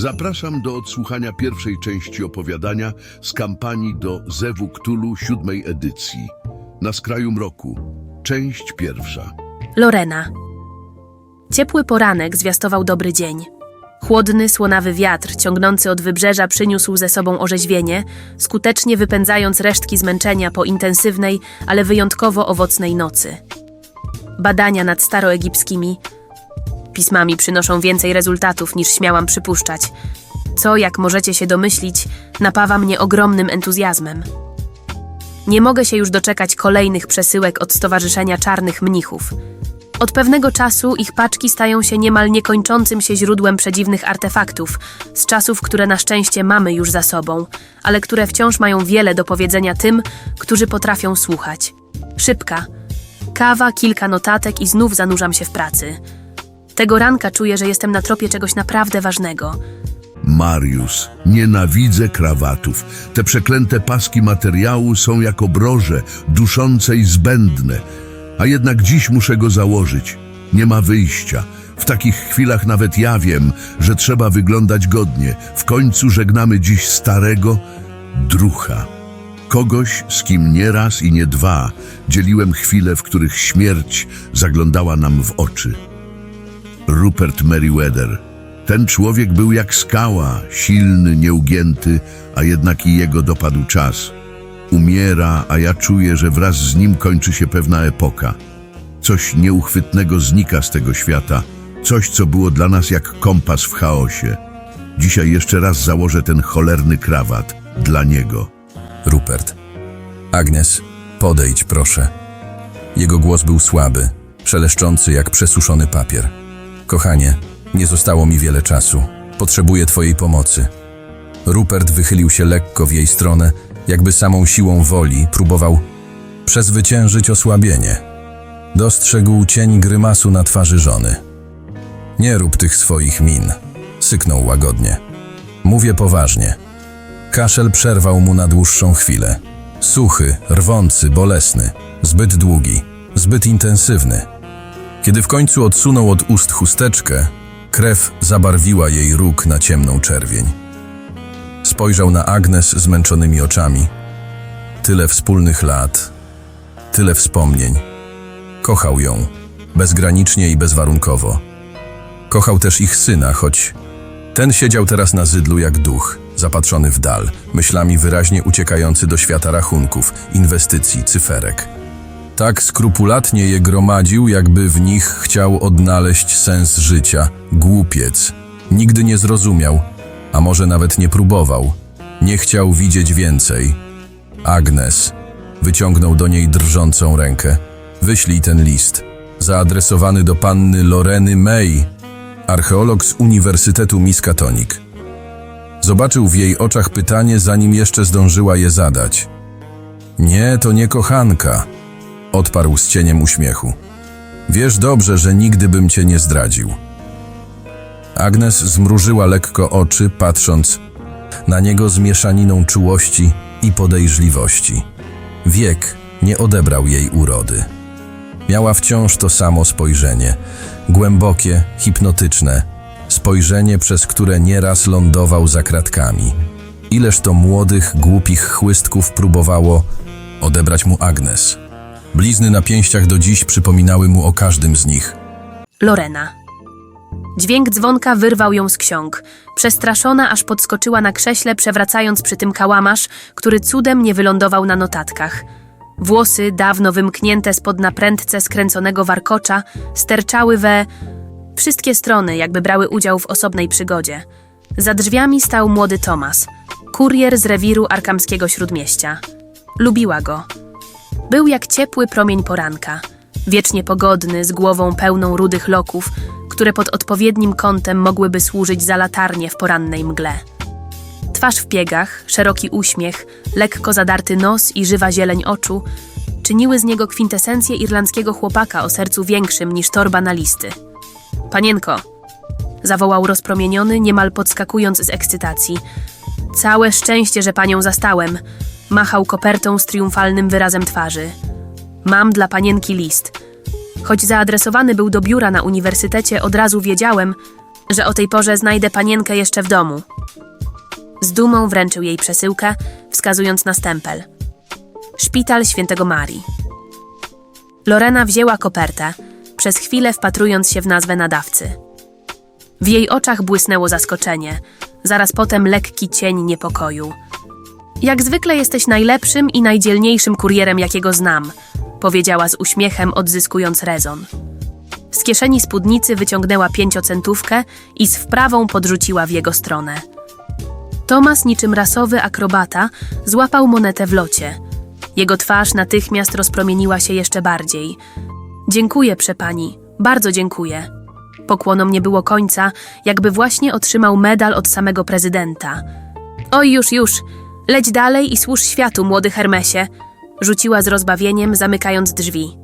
Zapraszam do odsłuchania pierwszej części opowiadania z kampanii do Zewu Ktulu siódmej edycji. Na skraju mroku. Część pierwsza. Lorena. Ciepły poranek zwiastował dobry dzień. Chłodny, słonawy wiatr ciągnący od wybrzeża przyniósł ze sobą orzeźwienie, skutecznie wypędzając resztki zmęczenia po intensywnej, ale wyjątkowo owocnej nocy. Badania nad staroegipskimi pismami przynoszą więcej rezultatów niż śmiałam przypuszczać, co, jak możecie się domyślić, napawa mnie ogromnym entuzjazmem. Nie mogę się już doczekać kolejnych przesyłek od Stowarzyszenia Czarnych Mnichów. Od pewnego czasu ich paczki stają się niemal niekończącym się źródłem przedziwnych artefaktów, z czasów, które na szczęście mamy już za sobą, ale które wciąż mają wiele do powiedzenia tym, którzy potrafią słuchać. Szybka. Kawa, kilka notatek i znów zanurzam się w pracy. Tego ranka czuję, że jestem na tropie czegoś naprawdę ważnego. Mariusz, nienawidzę krawatów. Te przeklęte paski materiału są jak obroże, duszące i zbędne. A jednak dziś muszę go założyć. Nie ma wyjścia. W takich chwilach nawet ja wiem, że trzeba wyglądać godnie. W końcu żegnamy dziś starego drucha. Kogoś, z kim nie raz i nie dwa dzieliłem chwile, w których śmierć zaglądała nam w oczy. Rupert Meriwether. Ten człowiek był jak skała, silny, nieugięty, a jednak i jego dopadł czas. Umiera, a ja czuję, że wraz z nim kończy się pewna epoka. Coś nieuchwytnego znika z tego świata, coś, co było dla nas jak kompas w chaosie. Dzisiaj jeszcze raz założę ten cholerny krawat dla niego. Rupert. Agnes, podejdź proszę. Jego głos był słaby, szeleszczący jak przesuszony papier. Kochanie, nie zostało mi wiele czasu. Potrzebuję twojej pomocy. Rupert wychylił się lekko w jej stronę, jakby samą siłą woli próbował przezwyciężyć osłabienie. Dostrzegł cień grymasu na twarzy żony. Nie rób tych swoich min, syknął łagodnie. Mówię poważnie. Kaszel przerwał mu na dłuższą chwilę. Suchy, rwący, bolesny, zbyt długi, zbyt intensywny. Kiedy w końcu odsunął od ust chusteczkę, krew zabarwiła jej róg na ciemną czerwień. Spojrzał na Agnes zmęczonymi oczami. Tyle wspólnych lat, tyle wspomnień. Kochał ją, bezgranicznie i bezwarunkowo. Kochał też ich syna, choć ten siedział teraz na zydlu jak duch, zapatrzony w dal, myślami wyraźnie uciekający do świata rachunków, inwestycji, cyferek. Tak skrupulatnie je gromadził, jakby w nich chciał odnaleźć sens życia. Głupiec. Nigdy nie zrozumiał, a może nawet nie próbował. Nie chciał widzieć więcej. Agnes wyciągnął do niej drżącą rękę. Wyślij ten list. Zaadresowany do panny Loreny May, archeolog z Uniwersytetu Miskatonic. Zobaczył w jej oczach pytanie, zanim jeszcze zdążyła je zadać. Nie, to nie kochanka, odparł z cieniem uśmiechu. Wiesz dobrze, że nigdy bym cię nie zdradził. Agnes zmrużyła lekko oczy, patrząc na niego z mieszaniną czułości i podejrzliwości. Wiek nie odebrał jej urody. Miała wciąż to samo spojrzenie, głębokie, hipnotyczne, spojrzenie, przez które nieraz lądował za kratkami. Ileż to młodych, głupich chłystków próbowało odebrać mu Agnes. Blizny na pięściach do dziś przypominały mu o każdym z nich. Lorena. Dźwięk dzwonka wyrwał ją z ksiąg. Przestraszona, aż podskoczyła na krześle, przewracając przy tym kałamarz, który cudem nie wylądował na notatkach. Włosy, dawno wymknięte spod naprędce skręconego warkocza, sterczały we wszystkie strony, jakby brały udział w osobnej przygodzie. Za drzwiami stał młody Tomas, kurier z rewiru arkamskiego śródmieścia. Lubiła go. Był jak ciepły promień poranka, wiecznie pogodny, z głową pełną rudych loków, które pod odpowiednim kątem mogłyby służyć za latarnie w porannej mgle. Twarz w piegach, szeroki uśmiech, lekko zadarty nos i żywa zieleń oczu czyniły z niego kwintesencję irlandzkiego chłopaka o sercu większym niż torba na listy. Panienko! zawołał rozpromieniony, niemal podskakując z ekscytacji. Całe szczęście, że panią zastałem. Machał kopertą z triumfalnym wyrazem twarzy. Mam dla panienki list. Choć zaadresowany był do biura na uniwersytecie, od razu wiedziałem, że o tej porze znajdę panienkę jeszcze w domu. Z dumą wręczył jej przesyłkę, wskazując na stempel. Szpital Świętego Marii. Lorena wzięła kopertę, przez chwilę wpatrując się w nazwę nadawcy. W jej oczach błysnęło zaskoczenie, zaraz potem lekki cień niepokoju. Jak zwykle jesteś najlepszym i najdzielniejszym kurierem, jakiego znam, powiedziała z uśmiechem, odzyskując rezon. Z kieszeni spódnicy wyciągnęła pięciocentówkę i z wprawą podrzuciła w jego stronę. Tomas, niczym rasowy akrobata, złapał monetę w locie. Jego twarz natychmiast rozpromieniła się jeszcze bardziej. Dziękuję, przepani, bardzo dziękuję. Pokłonom nie było końca, jakby właśnie otrzymał medal od samego prezydenta. Oj, już, już, leć dalej i służ światu, młody Hermesie, rzuciła z rozbawieniem, zamykając drzwi.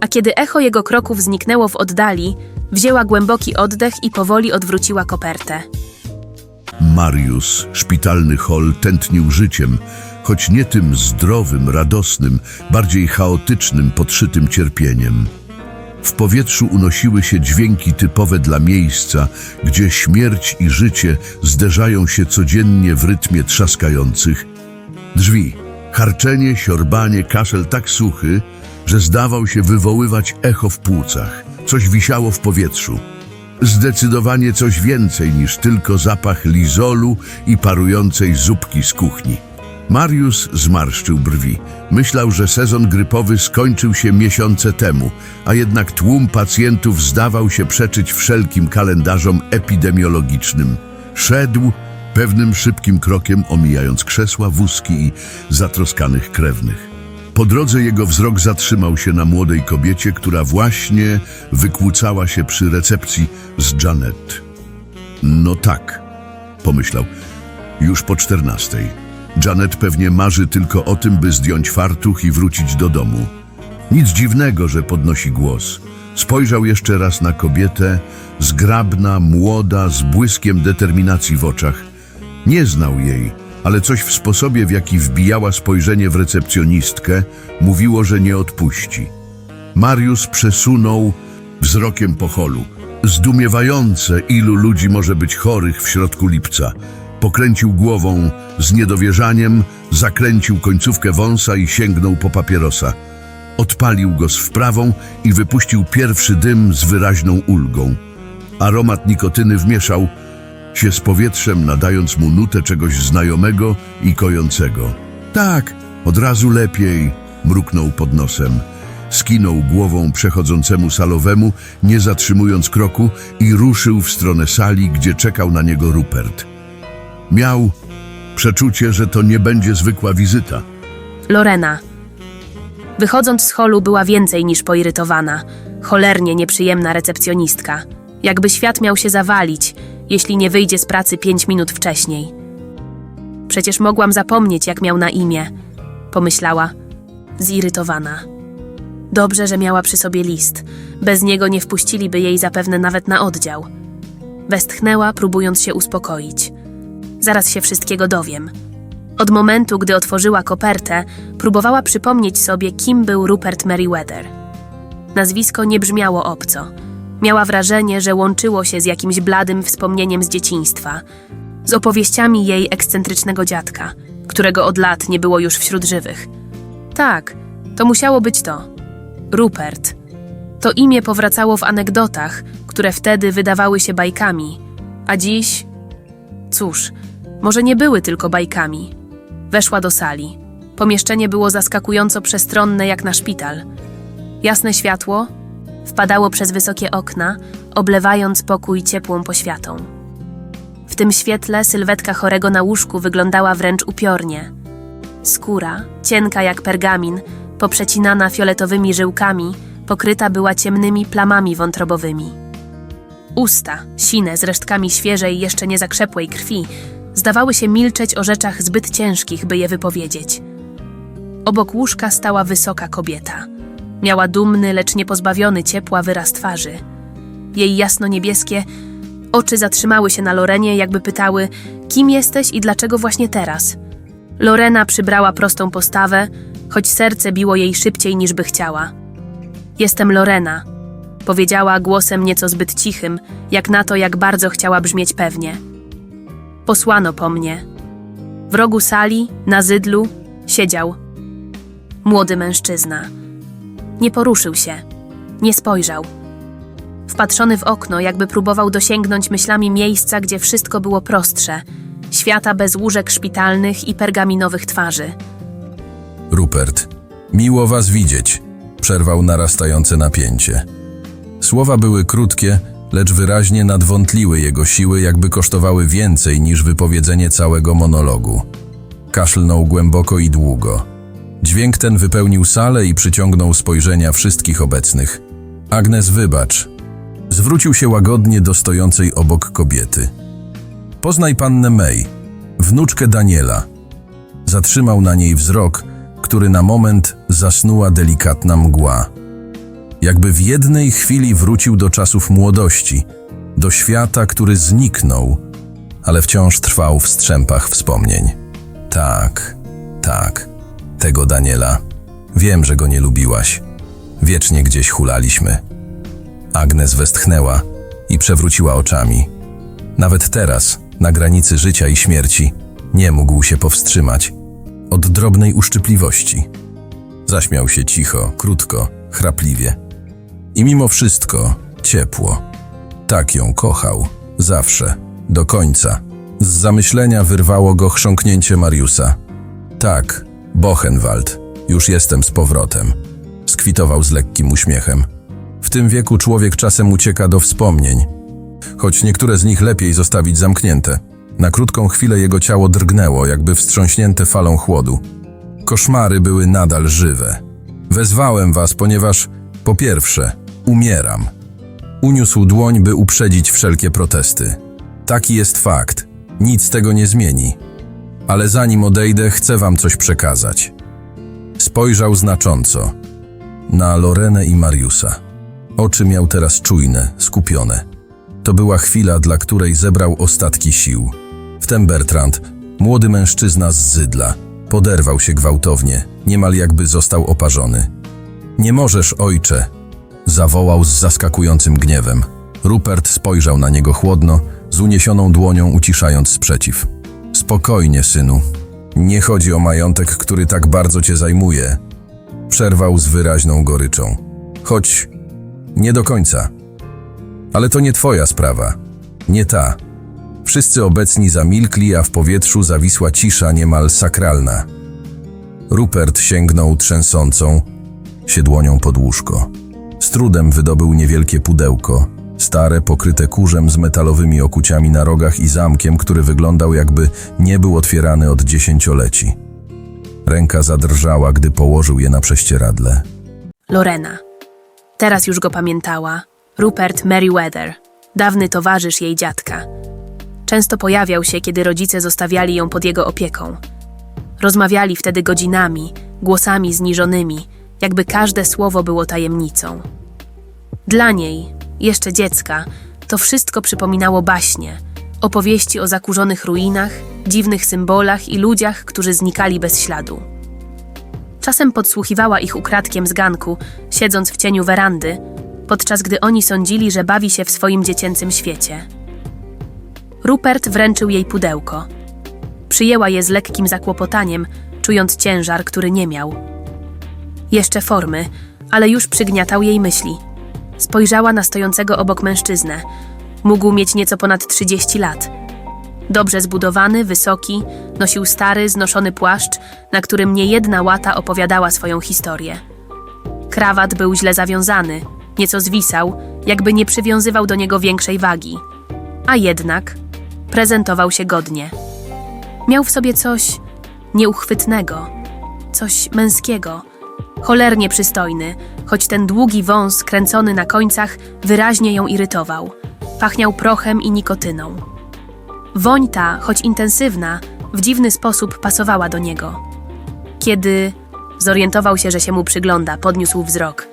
A kiedy echo jego kroków zniknęło w oddali, wzięła głęboki oddech i powoli odwróciła kopertę. Mariusz, szpitalny hol, tętnił życiem, choć nie tym zdrowym, radosnym, bardziej chaotycznym, podszytym cierpieniem. W powietrzu unosiły się dźwięki typowe dla miejsca, gdzie śmierć i życie zderzają się codziennie w rytmie trzaskających drzwi. Harczenie, siorbanie, kaszel tak suchy, że zdawał się wywoływać echo w płucach. Coś wisiało w powietrzu. Zdecydowanie coś więcej niż tylko zapach lizolu i parującej zupki z kuchni. Mariusz zmarszczył brwi. Myślał, że sezon grypowy skończył się miesiące temu, a jednak tłum pacjentów zdawał się przeczyć wszelkim kalendarzom epidemiologicznym. Szedł pewnym szybkim krokiem, omijając krzesła, wózki i zatroskanych krewnych. Po drodze jego wzrok zatrzymał się na młodej kobiecie, która właśnie wykłócała się przy recepcji z Janet. No tak, pomyślał, już po czternastej. Janet pewnie marzy tylko o tym, by zdjąć fartuch i wrócić do domu. Nic dziwnego, że podnosi głos. Spojrzał jeszcze raz na kobietę, zgrabna, młoda, z błyskiem determinacji w oczach. Nie znał jej, ale coś w sposobie, w jaki wbijała spojrzenie w recepcjonistkę, mówiło, że nie odpuści. Mariusz przesunął wzrokiem po holu. Zdumiewające, ilu ludzi może być chorych w środku lipca. Pokręcił głową z niedowierzaniem, zakręcił końcówkę wąsa i sięgnął po papierosa. Odpalił go z wprawą i wypuścił pierwszy dym z wyraźną ulgą. Aromat nikotyny wmieszał się z powietrzem, nadając mu nutę czegoś znajomego i kojącego. Tak, od razu lepiej, mruknął pod nosem. Skinął głową przechodzącemu salowemu, nie zatrzymując kroku i ruszył w stronę sali, gdzie czekał na niego Rupert. Miał przeczucie, że to nie będzie zwykła wizyta. Lorena. Wychodząc z holu była więcej niż poirytowana. Cholernie nieprzyjemna recepcjonistka. Jakby świat miał się zawalić, jeśli nie wyjdzie z pracy pięć minut wcześniej. Przecież mogłam zapomnieć, jak miał na imię, pomyślała, zirytowana. Dobrze, że miała przy sobie list. Bez niego nie wpuściliby jej zapewne nawet na oddział. Westchnęła, próbując się uspokoić. Zaraz się wszystkiego dowiem. Od momentu, gdy otworzyła kopertę, próbowała przypomnieć sobie, kim był Rupert Meriwether. Nazwisko nie brzmiało obco. Miała wrażenie, że łączyło się z jakimś bladym wspomnieniem z dzieciństwa, z opowieściami jej ekscentrycznego dziadka, którego od lat nie było już wśród żywych. Tak, to musiało być to. Rupert. To imię powracało w anegdotach, które wtedy wydawały się bajkami, a dziś. Cóż, może nie były tylko bajkami. Weszła do sali. Pomieszczenie było zaskakująco przestronne jak na szpital. Jasne światło wpadało przez wysokie okna, oblewając pokój ciepłą poświatą. W tym świetle sylwetka chorego na łóżku wyglądała wręcz upiornie. Skóra, cienka jak pergamin, poprzecinana fioletowymi żyłkami, pokryta była ciemnymi plamami wątrobowymi. Usta, sine z resztkami świeżej, jeszcze nie zakrzepłej krwi, zdawały się milczeć o rzeczach zbyt ciężkich, by je wypowiedzieć. Obok łóżka stała wysoka kobieta. Miała dumny, lecz niepozbawiony ciepła wyraz twarzy. Jej jasno-niebieskie oczy zatrzymały się na Lorenie, jakby pytały, kim jesteś i dlaczego właśnie teraz. Lorena przybrała prostą postawę, choć serce biło jej szybciej niż by chciała. Jestem Lorena, Powiedziała głosem nieco zbyt cichym, jak na to, jak bardzo chciała brzmieć pewnie. Posłano po mnie. W rogu sali, na zydlu, siedział młody mężczyzna. Nie poruszył się, nie spojrzał. Wpatrzony w okno, jakby próbował dosięgnąć myślami miejsca, gdzie wszystko było prostsze świata bez łóżek szpitalnych i pergaminowych twarzy. Rupert, miło was widzieć, przerwał narastające napięcie. Słowa były krótkie, lecz wyraźnie nadwątliły jego siły, jakby kosztowały więcej niż wypowiedzenie całego monologu. Kaszlnął głęboko i długo. Dźwięk ten wypełnił salę i przyciągnął spojrzenia wszystkich obecnych. Agnes, wybacz. Zwrócił się łagodnie do stojącej obok kobiety. Poznaj pannę May, wnuczkę Daniela. Zatrzymał na niej wzrok, który na moment zasnuła delikatna mgła. Jakby w jednej chwili wrócił do czasów młodości, do świata, który zniknął, ale wciąż trwał w strzępach wspomnień. Tak, tak, tego Daniela. Wiem, że go nie lubiłaś. Wiecznie gdzieś hulaliśmy. Agnes westchnęła i przewróciła oczami. Nawet teraz, na granicy życia i śmierci, nie mógł się powstrzymać od drobnej uszczypliwości. Zaśmiał się cicho, krótko, chrapliwie. I mimo wszystko ciepło. Tak ją kochał, zawsze, do końca. Z zamyślenia wyrwało go chrząknięcie Mariusa. Tak, Bochenwald, już jestem z powrotem. Skwitował z lekkim uśmiechem. W tym wieku człowiek czasem ucieka do wspomnień, choć niektóre z nich lepiej zostawić zamknięte. Na krótką chwilę jego ciało drgnęło, jakby wstrząśnięte falą chłodu. Koszmary były nadal żywe. Wezwałem was, ponieważ, po pierwsze, umieram. Uniósł dłoń, by uprzedzić wszelkie protesty. Taki jest fakt. Nic tego nie zmieni. Ale zanim odejdę, chcę wam coś przekazać. Spojrzał znacząco na Lorenę i Mariusa. Oczy miał teraz czujne, skupione. To była chwila, dla której zebrał ostatki sił. Wtem Bertrand, młody mężczyzna z Zydla, poderwał się gwałtownie, niemal jakby został oparzony. Nie możesz, ojcze! Zawołał z zaskakującym gniewem. Rupert spojrzał na niego chłodno, z uniesioną dłonią uciszając sprzeciw. Spokojnie, synu. Nie chodzi o majątek, który tak bardzo cię zajmuje. Przerwał z wyraźną goryczą. Choć nie do końca. Ale to nie twoja sprawa. Nie ta. Wszyscy obecni zamilkli, a w powietrzu zawisła cisza niemal sakralna. Rupert sięgnął trzęsącą się dłonią pod łóżko. Z trudem wydobył niewielkie pudełko, stare, pokryte kurzem z metalowymi okuciami na rogach i zamkiem, który wyglądał jakby nie był otwierany od dziesięcioleci. Ręka zadrżała, gdy położył je na prześcieradle. Lorena. Teraz już go pamiętała. Rupert Meriwether, dawny towarzysz jej dziadka. Często pojawiał się, kiedy rodzice zostawiali ją pod jego opieką. Rozmawiali wtedy godzinami, głosami zniżonymi, jakby każde słowo było tajemnicą. Dla niej, jeszcze dziecka, to wszystko przypominało baśnie, opowieści o zakurzonych ruinach, dziwnych symbolach i ludziach, którzy znikali bez śladu. Czasem podsłuchiwała ich ukradkiem z ganku, siedząc w cieniu werandy, podczas gdy oni sądzili, że bawi się w swoim dziecięcym świecie. Rupert wręczył jej pudełko. Przyjęła je z lekkim zakłopotaniem, czując ciężar, który nie miał. Jeszcze formy, ale już przygniatał jej myśli. Spojrzała na stojącego obok mężczyznę. Mógł mieć nieco ponad 30 lat. Dobrze zbudowany, wysoki, nosił stary, znoszony płaszcz, na którym niejedna łata opowiadała swoją historię. Krawat był źle zawiązany, nieco zwisał, jakby nie przywiązywał do niego większej wagi. A jednak prezentował się godnie. Miał w sobie coś nieuchwytnego, coś męskiego, cholernie przystojny, choć ten długi wąs kręcony na końcach wyraźnie ją irytował. Pachniał prochem i nikotyną. Woń ta, choć intensywna, w dziwny sposób pasowała do niego. Kiedy zorientował się, że się mu przygląda, podniósł wzrok.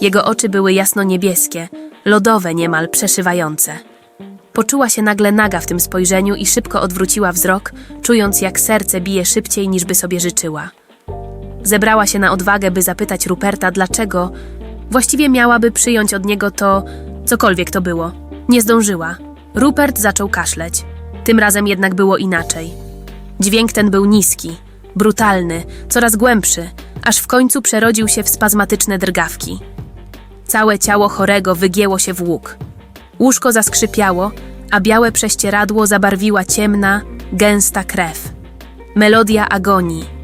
Jego oczy były jasno niebieskie, lodowe niemal, przeszywające. Poczuła się nagle naga w tym spojrzeniu i szybko odwróciła wzrok, czując jak serce bije szybciej niż by sobie życzyła. Zebrała się na odwagę, by zapytać Ruperta, dlaczego, Właściwie miałaby przyjąć od niego to, cokolwiek to było. Nie zdążyła. Rupert zaczął kaszleć. Tym razem jednak było inaczej. Dźwięk ten był niski, brutalny, coraz głębszy, aż w końcu przerodził się w spazmatyczne drgawki. Całe ciało chorego wygięło się w łuk. Łóżko zaskrzypiało, a białe prześcieradło zabarwiła ciemna, gęsta krew. Melodia agonii.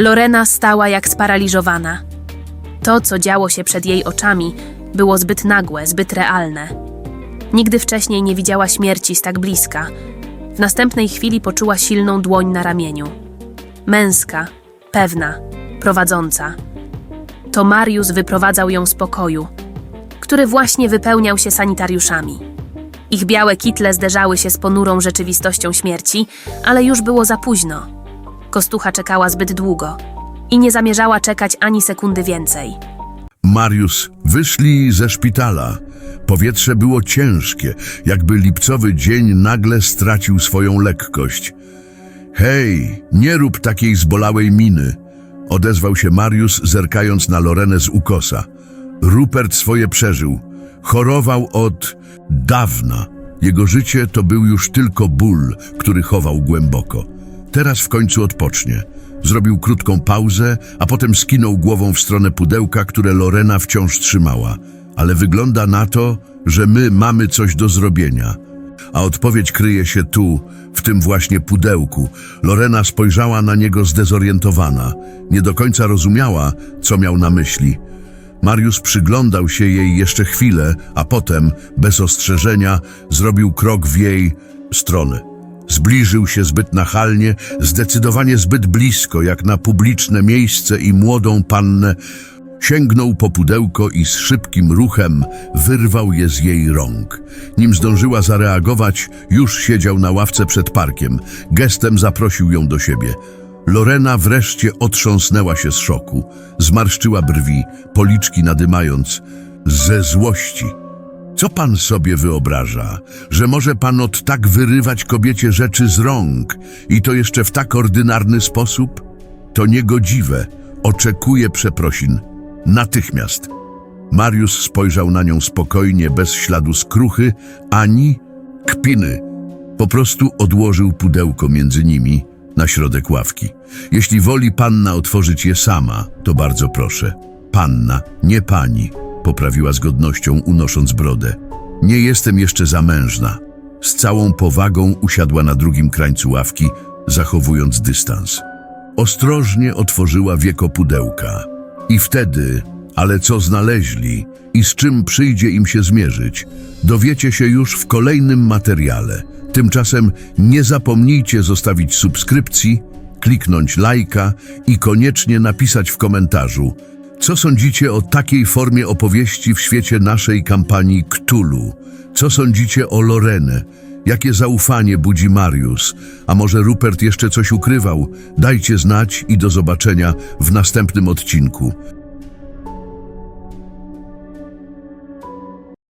Lorena stała jak sparaliżowana. To, co działo się przed jej oczami, było zbyt nagłe, zbyt realne. Nigdy wcześniej nie widziała śmierci z tak bliska. W następnej chwili poczuła silną dłoń na ramieniu. Męska, pewna, prowadząca. To Mariusz wyprowadzał ją z pokoju, który właśnie wypełniał się sanitariuszami. Ich białe kitle zderzały się z ponurą rzeczywistością śmierci, ale już było za późno. Kostucha czekała zbyt długo i nie zamierzała czekać ani sekundy więcej. Mariusz wyszli ze szpitala. Powietrze było ciężkie, jakby lipcowy dzień nagle stracił swoją lekkość. Hej, nie rób takiej zbolałej miny, odezwał się Mariusz, zerkając na Lorenę z ukosa. Rupert swoje przeżył. Chorował od dawna. Jego życie to był już tylko ból, który chował głęboko. Teraz w końcu odpocznie. Zrobił krótką pauzę, a potem skinął głową w stronę pudełka, które Lorena wciąż trzymała. Ale wygląda na to, że my mamy coś do zrobienia. A odpowiedź kryje się tu, w tym właśnie pudełku. Lorena spojrzała na niego zdezorientowana. Nie do końca rozumiała, co miał na myśli. Mariusz przyglądał się jej jeszcze chwilę, a potem, bez ostrzeżenia, zrobił krok w jej stronę. Zbliżył się zbyt nachalnie, zdecydowanie zbyt blisko, jak na publiczne miejsce i młodą pannę. Sięgnął po pudełko i z szybkim ruchem wyrwał je z jej rąk. Nim zdążyła zareagować, już siedział na ławce przed parkiem. Gestem zaprosił ją do siebie. Lorena wreszcie otrząsnęła się z szoku. Zmarszczyła brwi, policzki nadymając. Ze złości. Co pan sobie wyobraża? Że może pan od tak wyrywać kobiecie rzeczy z rąk i to jeszcze w tak ordynarny sposób? To niegodziwe. Oczekuję przeprosin. Natychmiast. Mariusz spojrzał na nią spokojnie, bez śladu skruchy, ani kpiny. Po prostu odłożył pudełko między nimi na środek ławki. Jeśli woli panna otworzyć je sama, to bardzo proszę. Panna, nie pani, poprawiła z godnością, unosząc brodę. Nie jestem jeszcze zamężna. Z całą powagą usiadła na drugim krańcu ławki, zachowując dystans. Ostrożnie otworzyła wieko pudełka. I wtedy, ale co znaleźli i z czym przyjdzie im się zmierzyć, dowiecie się już w kolejnym materiale. Tymczasem nie zapomnijcie zostawić subskrypcji, kliknąć lajka i koniecznie napisać w komentarzu, co sądzicie o takiej formie opowieści w świecie naszej kampanii Cthulhu? Co sądzicie o Lorenę? Jakie zaufanie budzi Mariusz? A może Rupert jeszcze coś ukrywał? Dajcie znać i do zobaczenia w następnym odcinku.